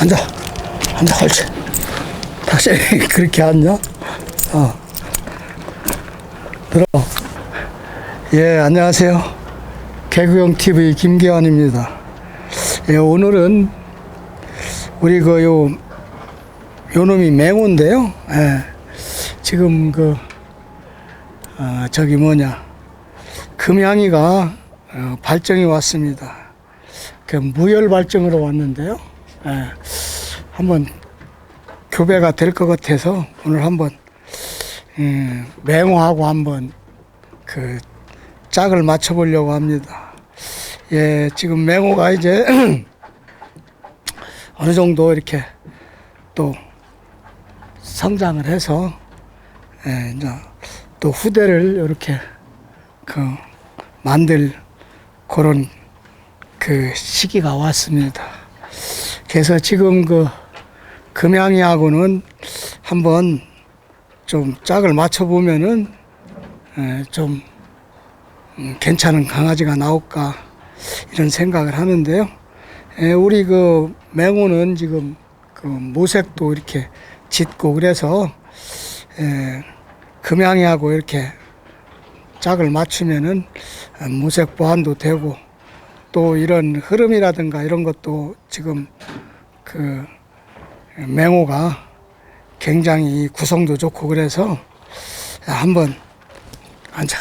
앉아. 앉아, 옳지. 다시 그렇게 앉냐? 어. 들어. 예, 안녕하세요. 개구형 TV 김기환입니다. 예, 오늘은 우리 그 요, 요 놈이 맹호인데요. 예, 지금 그, 아, 저기 뭐냐. 금양이가 어, 발정이 왔습니다. 그 무혈 발정으로 왔는데요. 예, 한번 교배가 될 것 같아서 오늘 한번 음, 맹호하고 한번 그 짝을 맞춰보려고 합니다. 예, 지금 맹호가 이제 어느 정도 이렇게 또 성장을 해서 예, 이제 또 후대를 이렇게 그 만들 그런 그 시기가 왔습니다. 그래서 지금 그 금양이하고는 한번 좀 짝을 맞춰보면은 에, 좀 음, 괜찮은 강아지가 나올까 이런 생각을 하는데요. 에, 우리 그 맹호는 지금 그 모색도 이렇게 짙고 그래서 에, 금양이하고 이렇게 짝을 맞추면은 어, 모색 보완도 되고 또 이런 흐름이라든가 이런 것도 지금 그 맹호가 굉장히 구성도 좋고 그래서 한번 앉아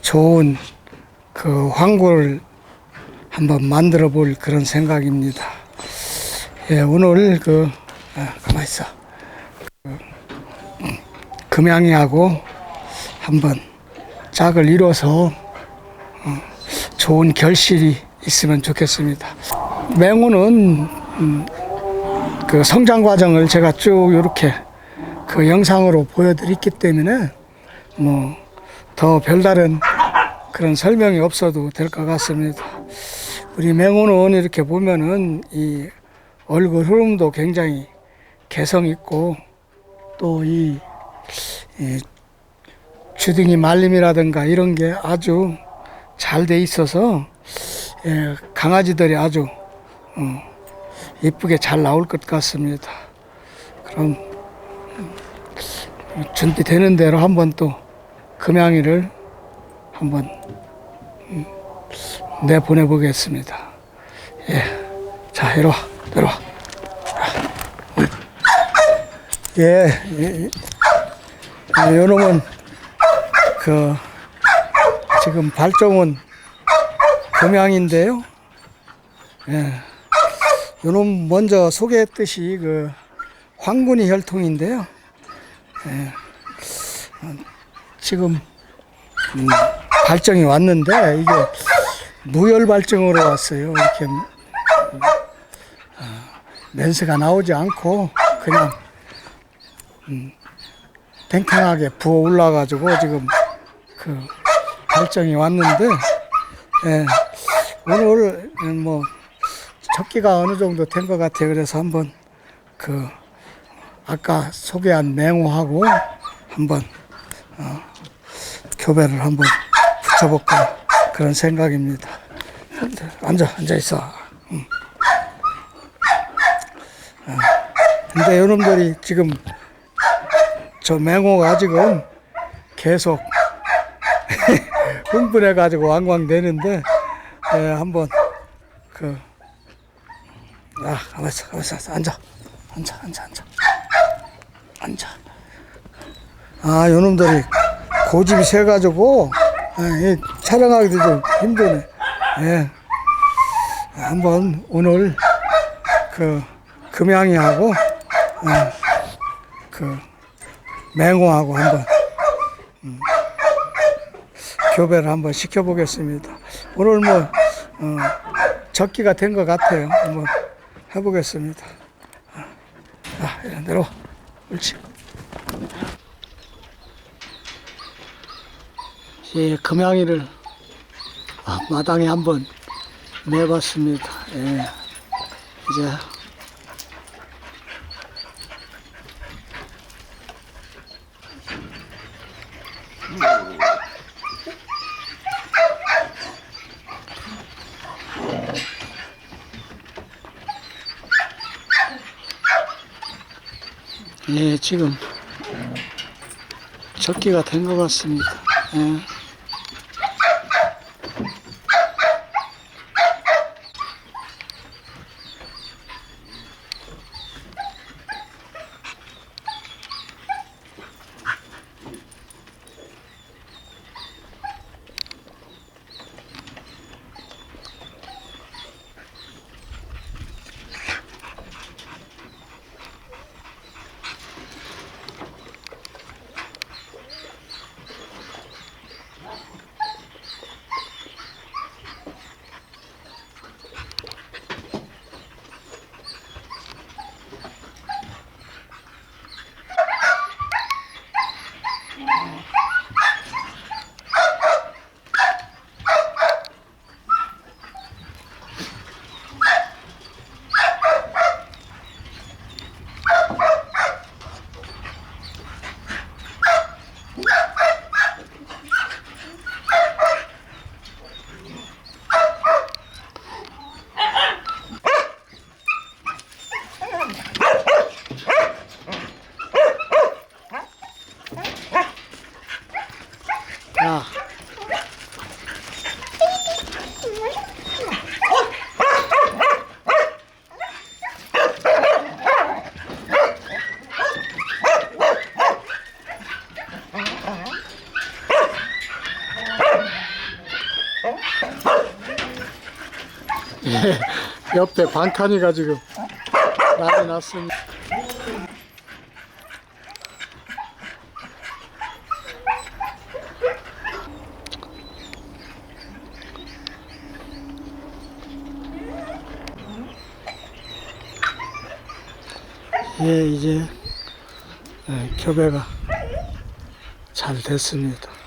좋은 그 황구를 한번 만들어 볼 그런 생각입니다. 예, 오늘 그 아, 가만 있어. 그, 음, 금양이하고 한번 짝을 이뤄서 어, 좋은 결실이 있으면 좋겠습니다. 맹호는 음, 그 성장 과정을 제가 쭉 이렇게 그 영상으로 보여드렸기 때문에 뭐 더 별다른 그런 설명이 없어도 될 것 같습니다. 우리 맹호는 이렇게 보면은 이 얼굴 흐름도 굉장히 개성 있고 또이 주둥이 말림이라든가 이런 게 아주 잘 돼 있어서 예, 강아지들이 아주 어, 예쁘게 잘 나올 것 같습니다. 그럼 음, 준비되는 대로 한번 또 금양이를 한번 음, 내보내 보겠습니다. 예, 자 이리 와, 이리 와. 음. 예, 예, 예, 요놈은 그 지금 발종은 금양인데요. 예. 요놈 먼저 소개했듯이 그 황군이 혈통인데요. 예. 어, 지금 음, 발정이 왔는데 이게 무혈 발정으로 왔어요. 이렇게 음, 어, 멘스가 나오지 않고 그냥 음, 탱탱하게 부어 올라가지고 지금 그 발정이 왔는데 예, 오늘 뭐 적기가 어느 정도 된 것 같아요. 그래서 한번 그 아까 소개한 맹호하고 한번 어, 교배를 한번 붙여볼까 그런 생각입니다. 앉아 앉아 있어. 응. 어, 근데 여러분들이 지금 저 맹호가 지금 계속 흥분해가지고 왕왕대는데 예, 한번 그 아, 가만 있어, 가만 있어, 앉아, 앉아, 앉아, 앉아, 앉아. 아, 요놈들이 고집이 세가지고 예, 촬영하기도 좀 힘드네. 예. 한번 오늘 그 금양이하고 예, 그 맹호하고 한번 음, 교배를 한번 시켜보겠습니다. 오늘 뭐 어, 적기가 된 것 같아요. 한번 해보겠습니다. 아, 이런 대로 옳지. 예, 금양이를 아, 마당에 한번 내봤습니다. 예, 이제 예, 지금 적기가 된 것 같습니다. 예. 야, 예, 옆에 방칸이가 지금 난리 났습니다. 예, 이제 예, 교배가 잘 됐습니다.